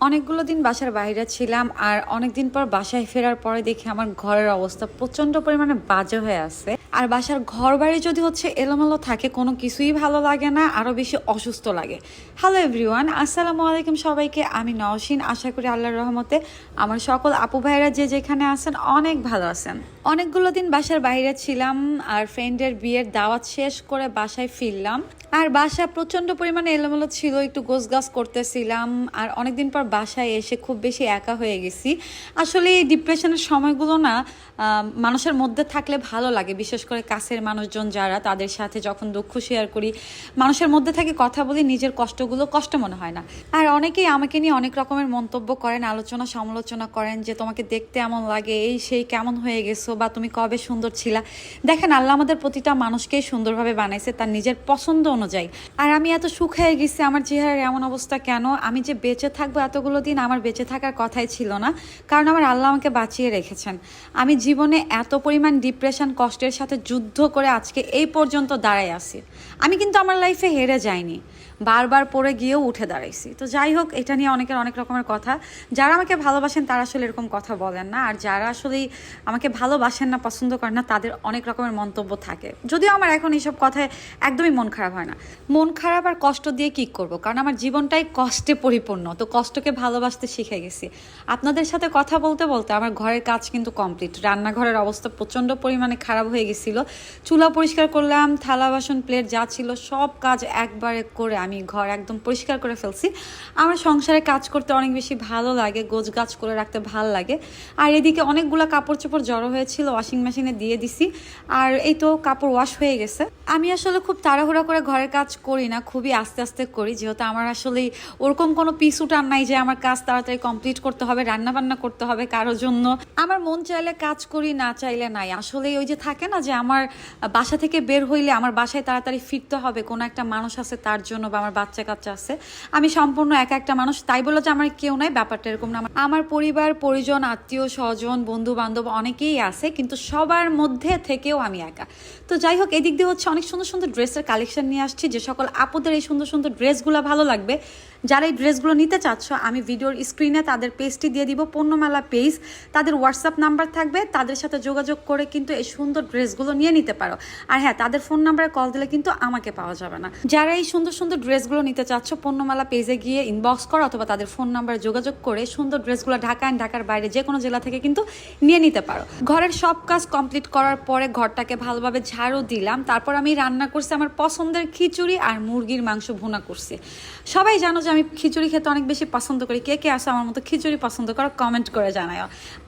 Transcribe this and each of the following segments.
অনেকগুলো দিন বাসার বাইরে ছিলাম আর অনেক দিন পর বাসায় ফেরার পরে দেখি আমার ঘরের অবস্থা প্রচণ্ড পরিমাণে বাজে হয়ে আছে। আর বাসার ঘর বাড়ি যদি হচ্ছে এলোমেলো থাকে, কোনো কিছুই ভালো লাগে না আরও বেশি অসুস্থ লাগে। হ্যালো এভরিওয়ান আসসালামু আলাইকুম সবাইকে। আমি নওশিন, আশা করি আল্লাহর রহমতে আমার সকল আপু ভাইরা যে যেখানে আছেন অনেক ভালো আছেন। অনেকগুলো দিন বাসার বাইরে ছিলাম আর ফ্রেন্ডের বিয়ের দাওয়াত শেষ করে বাসায় ফিরলাম। আর বাসা প্রচণ্ড পরিমাণে এলোমেলো ছিল, একটু গোছগাছ করতেছিলাম আর অনেকদিন পর বাসায় এসে খুব বেশি একা হয়ে গেছি। আসলে এই ডিপ্রেশনের সময়গুলো না মানুষের মধ্যে থাকলে ভালো লাগে, বিশেষ করে কাছের মানুষজন যারা, তাদের সাথে যখন দুঃখ শেয়ার করি, মানুষের মধ্যে থেকে কথা বলি, নিজের কষ্টগুলো কষ্ট মনে হয় না। আর অনেকেই আমাকে নিয়ে অনেক রকমের মন্তব্য করেন, আলোচনা, সমালোচনা করেন যে, তোমাকে দেখতে এমন লাগে, এই সেই কেমন হয়ে গেছো বা তুমি কবে সুন্দর ছিলা? দেখেন, আল্লাহ আমাদের প্রতিটা মানুষকেই সুন্দরভাবে বানাইছে তার নিজের পছন্দ অনুযায়ী। আর আমি এত সুখ হয়ে গেছি, আমার চেহারার এমন অবস্থা কেন? আমি যে বেঁচে থাকব এতগুলো দিন আমার বেঁচে থাকার কথাই ছিল না, কারণ আমার আল্লাহ আমাকে বাঁচিয়ে রেখেছেন। আমি জীবনে এত পরিমাণ ডিপ্রেশন কষ্টের সাথে যুদ্ধ করে আজকে এই পর্যন্ত দাঁড়াই আছি। আমি কিন্তু আমার লাইফে হেরে যাইনি। বারবার পড়ে গিয়েও উঠে দাঁড়াইছি। তো যাই হোক, এটা নিয়ে অনেকের অনেক রকমের কথা। যারা আমাকে ভালোবাসেন, তারা আসলে এরকম কথা বলেন না। আর যারা আসলেই আমাকে ভালোবাসেন না, পছন্দ করেন না, তাদের অনেক রকমের মন্তব্য থাকে। যদিও আমার এখন এইসব কথায় একদমই মন খারাপ হয় না। মন খারাপ আর কষ্ট দিয়ে কি করব? কারণ আমার জীবনটাই কষ্টে পরিপূর্ণ। তো কষ্টকে ভালোবাসতে শিখে গেছি। আপনাদের সাথে কথা বলতে বলতে আমার ঘরের কাজ কিন্তু কমপ্লিট রান্নাঘরের অবস্থা প্রচণ্ড পরিমাণে খারাপ হয়ে গেছিল চুলা পরিষ্কার করলাম, থালা, বাসন প্লেট যা ছিল সব কাজ একবারে করে আমি ঘর একদম পরিষ্কার করে ফেলছি। আমার সংসারে কাজ করতে অনেক বেশি ভালো লাগে গোছ গাছ করে রাখতে ভালো লাগে। আর এদিকে অনেকগুলো কাপড় চোপড় জড়ো হয়েছিল ওয়াশিং মেশিনে দিয়ে দিছি। আর এই তো কাপড় ওয়াশ হয়ে গেছে। আমি আসলে খুব তাড়াহুড়া করে ঘরের কাজ করি না, খুবই আস্তে আস্তে করি। যেহেতু আমার আসলে ওরকম কোনো পিছু টান নাই যে আমার কাজ তাড়াতাড়ি কমপ্লিট করতে হবে রান্না বান্না করতে হবে কারোর জন্য। আমার মন চাইলে কাজ করি, না চাইলে নাই। আসলে ওই যে থাকে না যে আমার বাসা থেকে বের হইলে আমার বাসায় তাড়াতাড়ি ফিরতে হবে, কোনো একটা মানুষ আছে তার জন্য বা আমার বাচ্চা কাচ্চা আছে। আমি সম্পূর্ণ একা একটা মানুষ, তাই বলে যে আমার কেউ নাই, ব্যাপারটা এরকম না। আমার পরিবার, পরিজন, আত্মীয়, স্বজন বন্ধু বান্ধব অনেকেই আছে, কিন্তু সবার মধ্যে থেকেও আমি একা। তো যাই হোক, এদিক দিয়ে হচ্ছে অনেক সুন্দর সুন্দর ড্রেসের কালেকশন নিয়ে আসছি, যে সকল আপুদের এই সুন্দর সুন্দর ড্রেসগুলো ভালো লাগবে। যারা এই ড্রেসগুলো নিতে চাচ্ছ, আমি ভিডিওর স্ক্রিনে তাদের পেজটি দিয়ে দিব, পণ্যমেলা পেজ তাদের হোয়াটসঅ্যাপ নাম্বার থাকবে, তাদের সাথে যোগাযোগ করে কিন্তু এই সুন্দর ড্রেসগুলো নিয়ে নিতে পারো। আর হ্যাঁ তাদের ফোন নাম্বারে কল দিলে কিন্তু আমাকে পাওয়া যাবে না। যারা এই সুন্দর সুন্দর ড্রেসগুলো নিতে চাচ্ছ, পণ্যমেলা পেজে গিয়ে ইনবক্স করো অথবা তাদের ফোন নাম্বারে যোগাযোগ করে সুন্দর ড্রেসগুলো ঢাকা অ্যান্ড ঢাকার বাইরে যে কোনো জেলা থেকে কিন্তু নিয়ে নিতে পারো। ঘরের সব কাজ কমপ্লিট করার পরে ঘরটাকে ভালোভাবে ঝাড়ু দিলাম, তারপর আমি রান্না করছি আমার পছন্দের খিচুড়ি আর মুরগির মাংস ভুনা করছি। সবাই জানো যে আমি খিচুড়ি খেতে অনেক বেশি পছন্দ করি। কে কে আসো আমার মতো খিচুড়ি পছন্দ করো কমেন্ট করে জানায়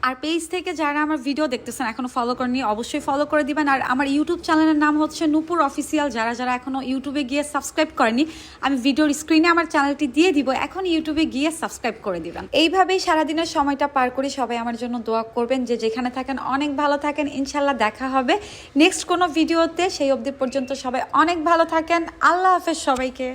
আর পেজ থেকে যারা আমার ভিডিও দেখতেছেন, এখনও ফলো করেনি অবশ্যই ফলো করে দিবেন। আর আমার ইউটিউব চ্যানেলের নাম হচ্ছে নূপুর অফিসিয়াল যারা যারা এখনও ইউটিউবে গিয়ে সাবস্ক্রাইব করেনি আমি ভিডিওর স্ক্রিনে আমার চ্যানেলটি দিয়ে দিব, এখন ইউটিউবে গিয়ে সাবস্ক্রাইব করে দিবেন। এইভাবেই সারাদিনের সময়টা পার করে সবাই আমার জন্য দোয়া করবেন যে যেখানে থাকেন, অনেক ভালো থাকেন ইনশাল্লাহ দেখা হবে। নেক্সট কোনো ভিডিওতে সেই অবধি পর্যন্ত সবাই অনেক ভালো থাকেন। আল্লাহ হাফেজ সবাইকে।